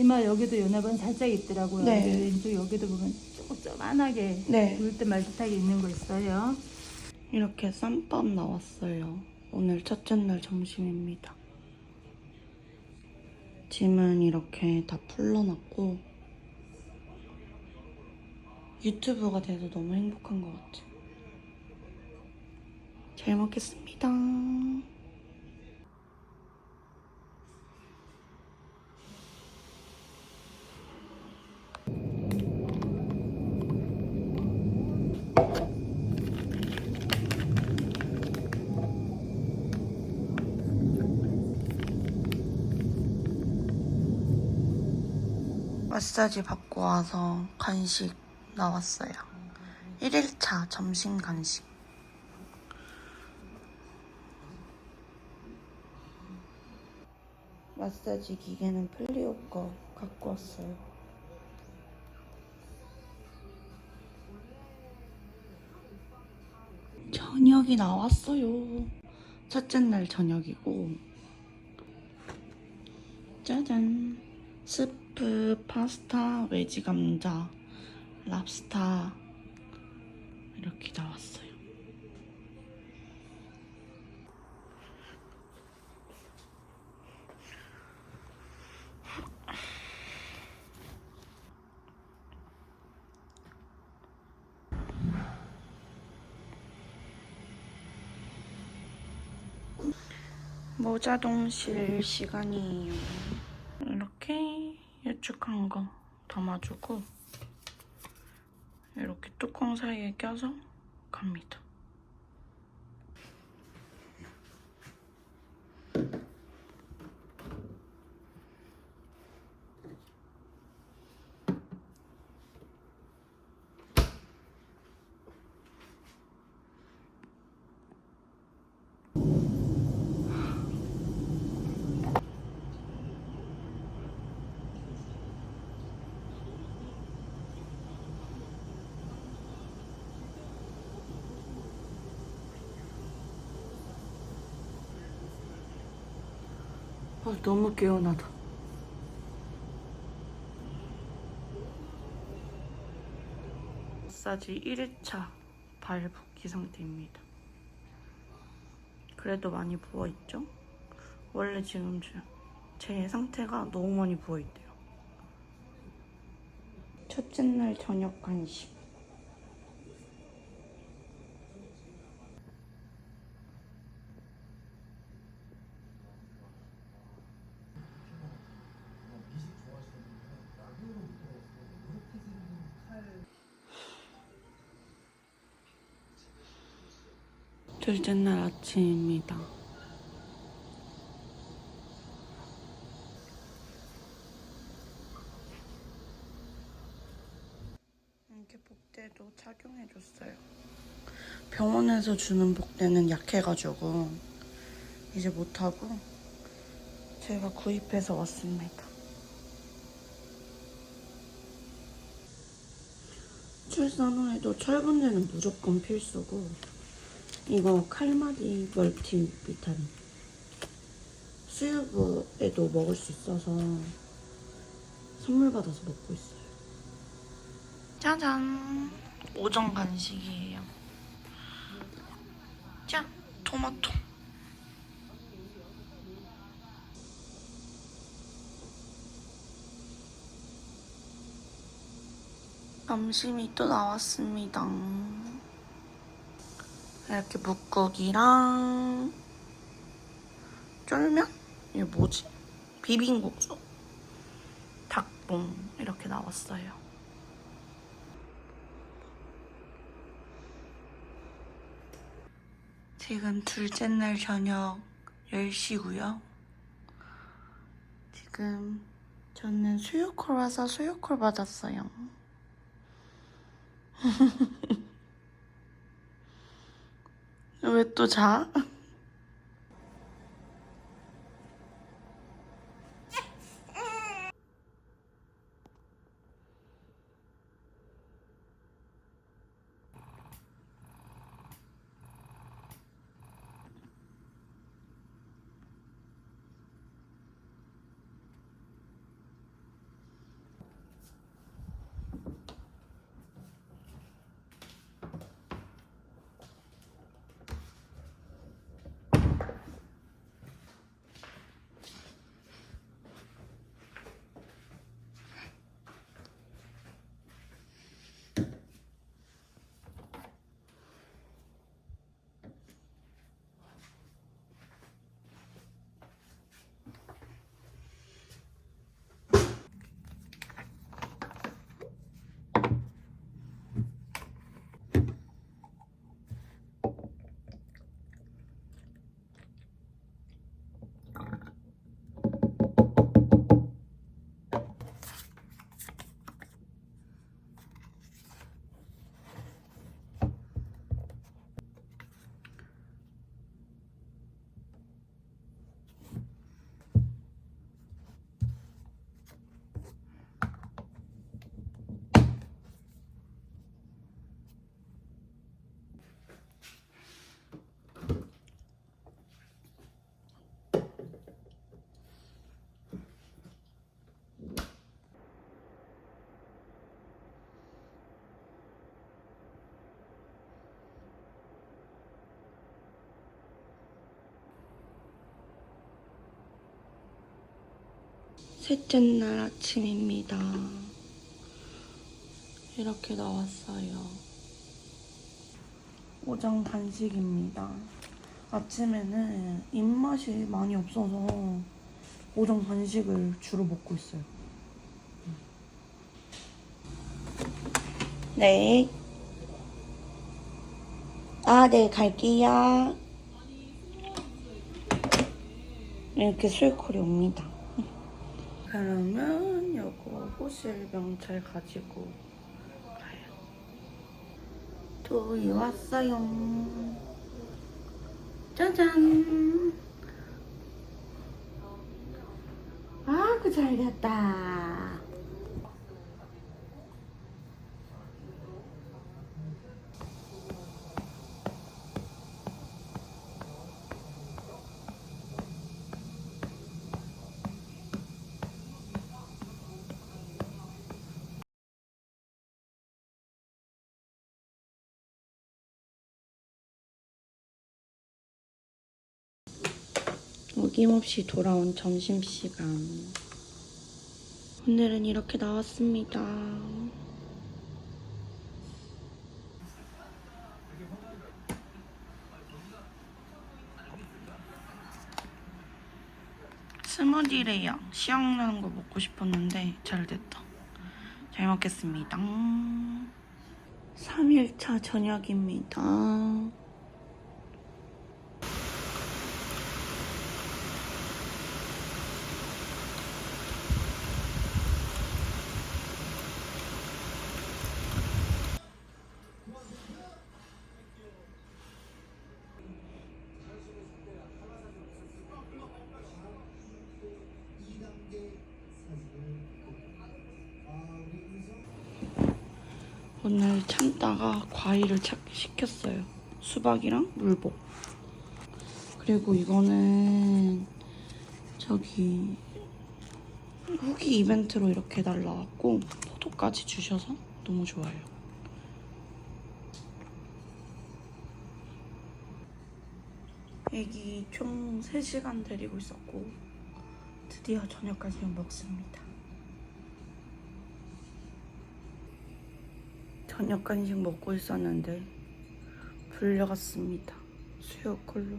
이마 여기도 연합은 살짝 있더라고요. 네. 여기 왼쪽 여기도 보면 조그만하게 네. 부을 때 말듯하게 있는 거 있어요. 이렇게 쌈밥 나왔어요. 오늘 첫째 날 점심입니다. 짐은 이렇게 다 풀러놨고 유튜브가 돼서 너무 행복한 것 같아요. 잘 먹겠습니다. 마사지 받고 와서 간식 나왔어요. 1일차 점심 간식. 마사지 기계는 플리오 거 갖고 왔어요. 저녁이 나왔어요. 첫째 날 저녁이고. 짜잔. 스프, 파스타, 외지 감자, 랍스타 이렇게 나왔어요. 모자동실 시간이에요. 예측한 거 담아주고 이렇게 뚜껑 사이에 껴서 갑니다. 아, 너무 개운하다. 마사지 1일차 발 붓기 상태입니다. 그래도 많이 부어있죠? 원래 지금 제- 제 상태가 너무 많이 부어있대요. 첫째 날 저녁 간식. 둘째 날 아침입니다. 이렇게 복대도 착용해줬어요. 병원에서 주는 복대는 약해가지고 이제 못하고 제가 구입해서 왔습니다. 출산 후에도 철분제는 무조건 필수고 이거 칼마디 멀티 비타민 수유부에도 먹을 수 있어서 선물 받아서 먹고 있어요. 짜잔 오전 간식이에요. 짠 토마토. 점심이 또 나왔습니다. 이렇게 묵국이랑 쫄면? 이게 뭐지? 비빔국수? 닭봉 이렇게 나왔어요. 지금 둘째 날 저녁 10시고요. 지금 저는 수유콜 와서 수유콜 받았어요. 왜 또 자? 셋째 날 아침입니다. 이렇게 나왔어요. 오전 간식입니다. 아침에는 입맛이 많이 없어서 오전 간식을 주로 먹고 있어요. 네. 아, 네, 갈게요. 이렇게 술콜이 옵니다. 그러면 요거 호실 명찰 가지고 가요. 도이 왔어요. 짜잔. 아그 잘 됐다. 어김없이 돌아온 점심시간. 오늘은 이렇게 나왔습니다. 스무디래요. 시원한 거 먹고 싶었는데 잘 됐다. 잘 먹겠습니다. 3일차 저녁입니다. 오늘 참다가 과일을 찾기 시켰어요. 수박이랑 물복. 그리고 이거는 저기 후기 이벤트로 이렇게 날라왔고 포토까지 주셔서 너무 좋아요. 애기 총 3시간 데리고 있었고 드디어 저녁까지 먹습니다. 저녁 간식 먹고 있었는데 불려갔습니다. 수요콜로.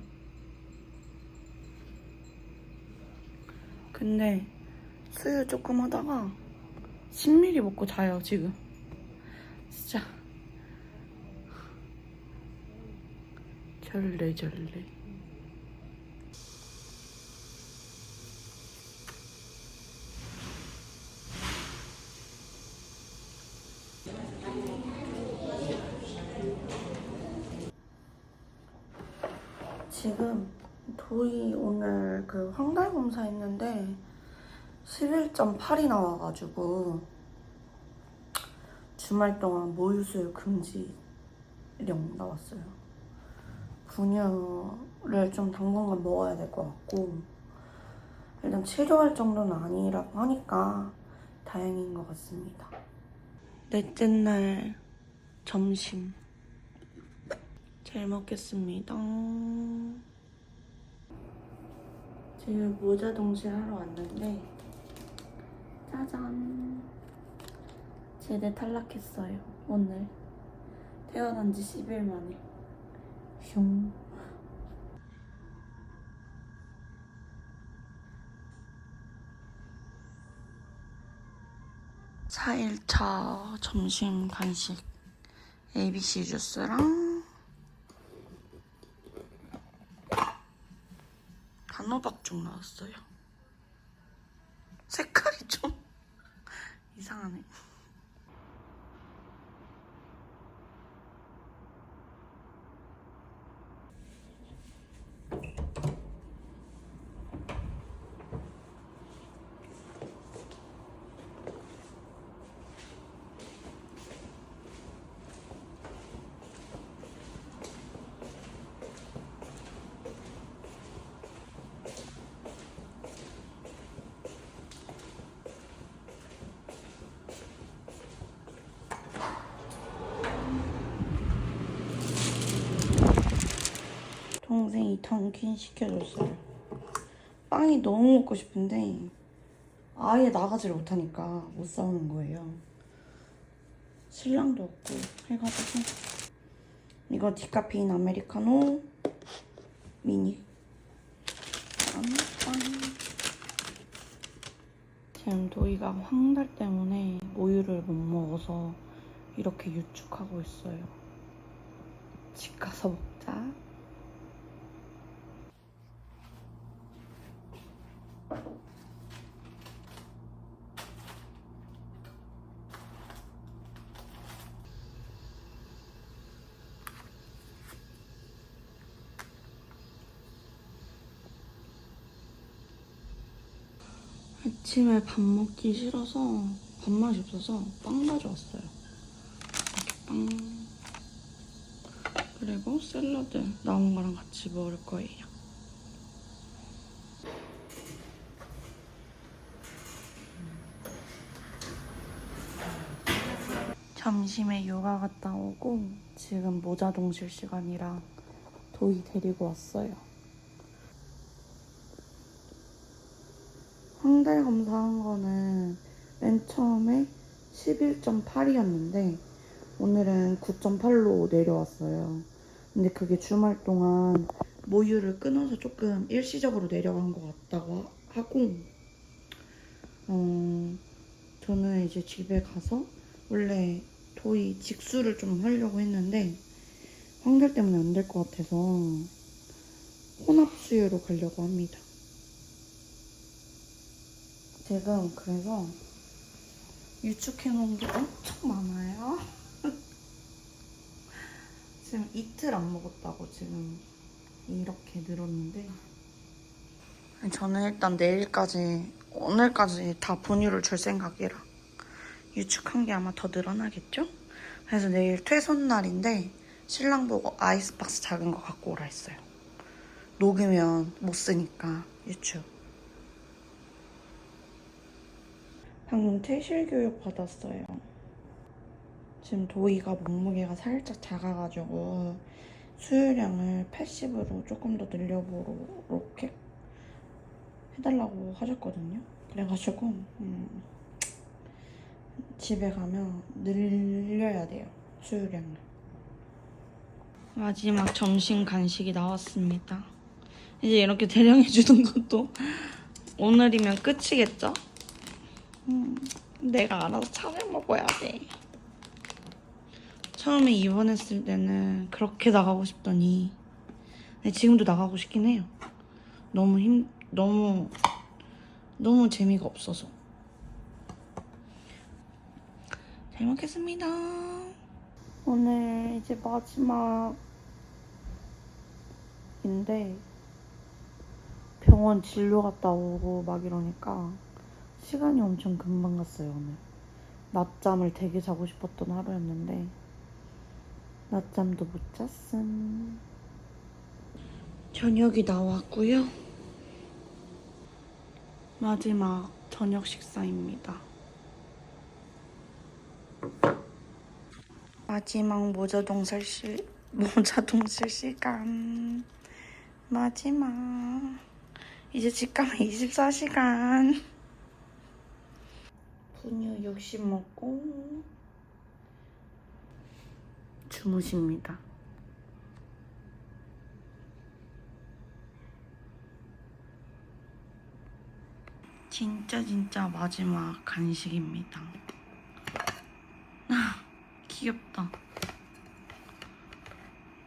근데 수유 조금 하다가 10ml 먹고 자요 지금. 진짜 절레 절레. 지금 도희 오늘 그 황달 검사 했는데 11.8이 나와가지고 주말 동안 모유수유 금지령 나왔어요. 분유를 좀 당분간 먹어야 될 것 같고 일단 치료할 정도는 아니라고 하니까 다행인 것 같습니다. 넷째 날 점심 잘 먹겠습니다. 지금 모자 동시에 하러 왔는데 짜잔. 제대 탈락했어요 오늘. 태어난 지 10일 만에. 슝. 4일차 점심 간식 ABC 주스랑 단호박죽 나왔어요. 색깔이 좀 이상하네. 동생이 던킨 시켜줬어요. 빵이 너무 먹고 싶은데 아예 나가지를 못하니까 못 싸우는 거예요. 신랑도 없고 해가지고 이거 디카페인 아메리카노 미니 짠. 지금 도희가 황달 때문에 모유를 못 먹어서 이렇게 유축하고 있어요. 집 가서 먹자. 아침에 밥 먹기 싫어서 밥맛이 없어서 빵 가져왔어요. 빵. 그리고 샐러드 나온 거랑 같이 먹을 거예요. 점심에 요가 갔다 오고 지금 모자 동 실 시간이라 도희 데리고 왔어요. 황달 검사한 거는 맨 처음에 11.8이었는데 오늘은 9.8로 내려왔어요. 근데 그게 주말 동안 모유를 끊어서 조금 일시적으로 내려간 것 같다고 하고 어 저는 이제 집에 가서 원래 도이 직수를 좀 하려고 했는데 황달 때문에 안 될 것 같아서 혼합 수유로 가려고 합니다. 지금 그래서 유축해 놓은 게 엄청 많아요. 지금 이틀 안 먹었다고 지금 이렇게 늘었는데 저는 일단 내일까지 오늘까지 다 분유를 줄 생각이라 유축한 게 아마 더 늘어나겠죠? 그래서 내일 퇴선 날인데 신랑 보고 아이스박스 작은 거 갖고 오라 했어요. 녹으면 못 쓰니까 유축. 방금 퇴실 교육 받았어요. 지금 도희가 몸무게가 살짝 작아가지고 수유량을 80으로 조금 더 늘려보도록 해달라고 하셨거든요. 그래가지고 음, 집에 가면 늘려야 돼요 수유량을. 마지막 점심 간식이 나왔습니다. 이제 이렇게 대령해 주는 것도 오늘이면 끝이겠죠? 음, 내가 알아서 차려 먹어야 돼. 처음에 입원했을 때는 그렇게 나가고 싶더니 지금도 나가고 싶긴 해요. 너무 힘 너무 너무 재미가 없어서. 잘 먹겠습니다. 오늘 이제 마지막인데 병원 진료 갔다 오고 막 이러니까 시간이 엄청 금방 갔어요 오늘. 낮잠을 되게 자고 싶었던 하루였는데 낮잠도 못 잤음. 저녁이 나왔고요. 마지막 저녁 식사입니다. 마지막 모자동 설시 모자동 쓸 시간 마지막 이제 집 가면 24시간 분유 60 먹고 주무십니다. 진짜 진짜 마지막 간식입니다. 아, 귀엽다.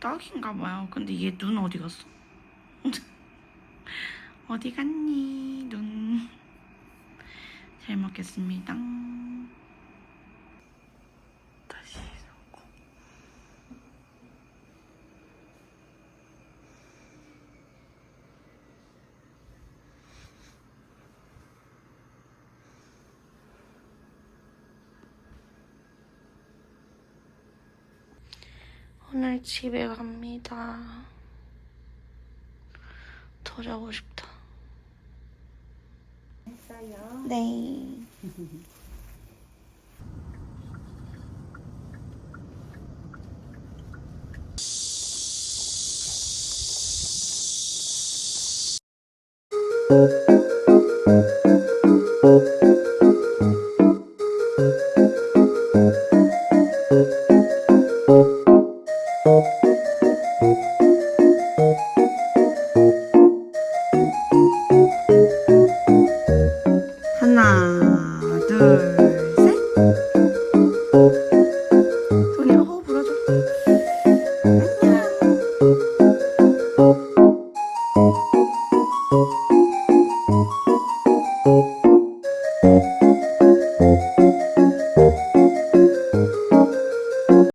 딱인가 봐요. 근데 얘 눈 어디 갔어? 어디 갔니? 눈. 잘 먹겠습니다. 다시 섞고. 오늘 집에 갑니다. 더 자고 싶다. 했어요. 네.